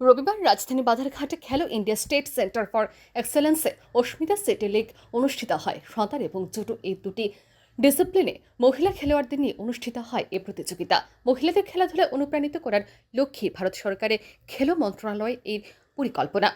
রবিবার রাজধানী বাজারঘাটে Khelo India state centre for এক্সেলেন্সে Asmita city league অনুষ্ঠিত হয়। সাঁতার এবং জুটো এই দুটি ডিসিপ্লিনে মহিলা খেলোয়াড়দের নিয়ে অনুষ্ঠিত হয় এ প্রতিযোগিতা। মহিলাদের খেলাধুলায় অনুপ্রাণিত করার লক্ষ্যে ভারত সরকারের খেলো মন্ত্রণালয় এর পরিকল্পনা।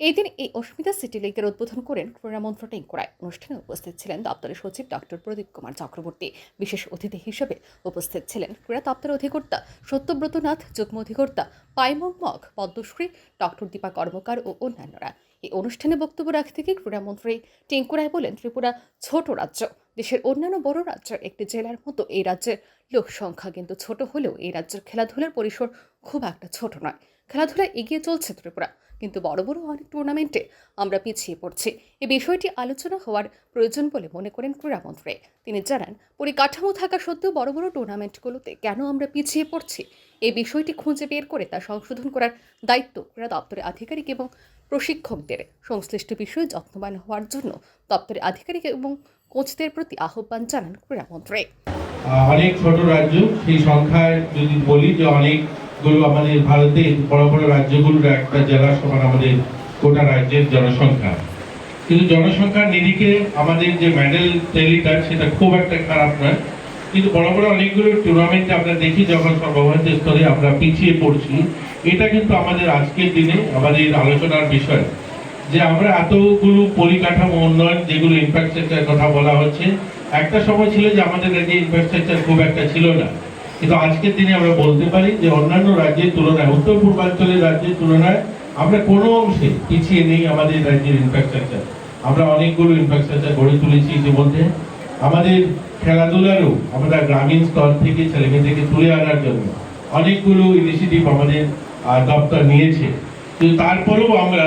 এই দিন এই অস্মিতা সিটি লিগের উদ্বোধন করেন ক্রীড়ামন্ত্রী টেঙ্কুরায়। অনুষ্ঠানে উপস্থিত ছিলেন দপ্তরের সচিব ডক্টর প্রদীপ কুমার চক্রবর্তী। বিশেষ অতিথি হিসেবে উপস্থিত ছিলেন ক্রীড়া দপ্তর অধিকর্তা সত্যব্রত নাথ যুগ্ম অধিকর্তা পাইমং মগ, পদ্মশ্রী ডক্টর দীপা কর্মকার ও অন্যান্যরা। এই অনুষ্ঠানে বক্তব্য রাখতে গিয়ে ক্রীড়ামন্ত্রী টেঙ্কুরায় বলেন, ত্রিপুরা ছোট রাজ্য। দেশের অন্যান্য বড় রাজ্যের একটি জেলার মতো এই রাজ্যের লোক সংখ্যা কিন্তু ছোট হলেও এই রাজ্যের খেলাধুলার পরিসর খুব একটা ছোট নয়। খেলাধুলায় এগিয়ে চলছে ত্রিপুরা। কিন্তু বড় বড় অনেক টুর্নামেন্টে আমরা পিছিয়ে পড়ছি। এ বিষয়টি আলোচনা হওয়ার প্রয়োজন বলে মনে করেন ক্রীড়ামন্ত্রী তিনি জানান, পরিকাঠামো থাকা সত্ত্বেও বড় বড় টুর্নামেন্টগুলোতে কেন আমরা পিছিয়ে পড়ছি? এই বিষয়টি খুঁজে বের করে তা সংশোধন করার দায়িত্ব ক্রীড়া দপ্তরের আধিকারিক এবং প্রশিক্ষকদের। সংশ্লিষ্ট বিষয়ে যত্নবান হওয়ার জন্য দপ্তরের আধিকারিক এবং কোচদের প্রতি আহ্বান জানান ক্রীড়ামন্ত্রী অনেক ছোট রাজ্য, সেই সংখ্যায় যদি বলি যে অনেকগুলো আমাদের ভারতের বড় বড় রাজ্যগুলোর একটা জেলা সমান আমাদের গোটা রাজ্যের জনসংখ্যা। কিন্তু জনসংখ্যার নিরিখে আমাদের যে মেডেল টেলিটা, সেটা খুব একটা খারাপ নয়। কিন্তু বড় বড় অনেকগুলো টুর্নামেন্টে আমরা দেখি যখন সর্বভারতীয় স্তরে আমরা পিছিয়ে পড়ছি, এটা কিন্তু আমাদের আজকের দিনে আমাদের আলোচনার বিষয়। যে আমরা এতগুলো পরিকাঠামো উন্নয়ন যেগুলো ইনফ্রাস্ট্রাকচার কথা বলা হচ্ছে, একটা সময় ছিল যে আমাদের রাজ্যে ইনফ্রাস্ট্রাকচার খুব একটা ছিল না। কিন্তু আজকের দিনে আমরা বলতে পারি যে অন্যান্য রাজ্যের তুলনায়, উত্তর পূর্বাঞ্চলের রাজ্যের তুলনায় আমরা কোনো অংশে পিছিয়ে নেই আমাদের রাজ্যের ইনফ্রাস্ট্রাকচার আমরা অনেকগুলো ইনফ্রাস্ট্রাকচার গড়ে তুলেছি ইতিমধ্যে। আমাদের খেলাধুলারও আমরা গ্রামীণ স্তর থেকে ছেলেমেয়েদেরকে তুলে আনার জন্য অনেকগুলো ইনিশিয়েটিভ আমাদের দপ্তর নিয়েছে। কিন্তু তারপরেও আমরা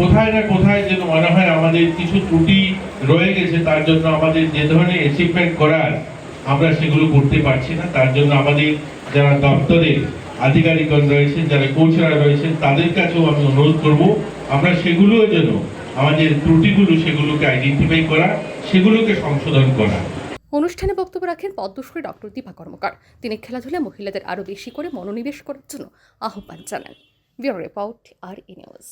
কোথায় না কোথায় যেন মনে হয় আমাদের কিছু ত্রুটি রয়ে গেছে, তার জন্য আমাদের যে ধরনের অ্যাচিভমেন্ট করার আমরা সেগুলো করতে পারছি না। তার জন্য আমাদের যারা দপ্তরে আধিকারিকগণ রয়েছেন, যারা কোচরা রয়েছেন, তাদের কাছেও আমি অনুরোধ করব, আমরা সেগুলোও যেন আমাদের ত্রুটিগুলো সেগুলোকে আইডেন্টিফাই করা, সেগুলোকে সংশোধন করা। অনুষ্ঠানে বক্তব্য রাখেন পদ্মশ্রী ডক্টর দীপা কর্মকার। তিনি খেলাধুলা মহিলাদের আরও বেশি করে মনোনিবেশ করার জন্য আহ্বান জানান। Bureau report R E news.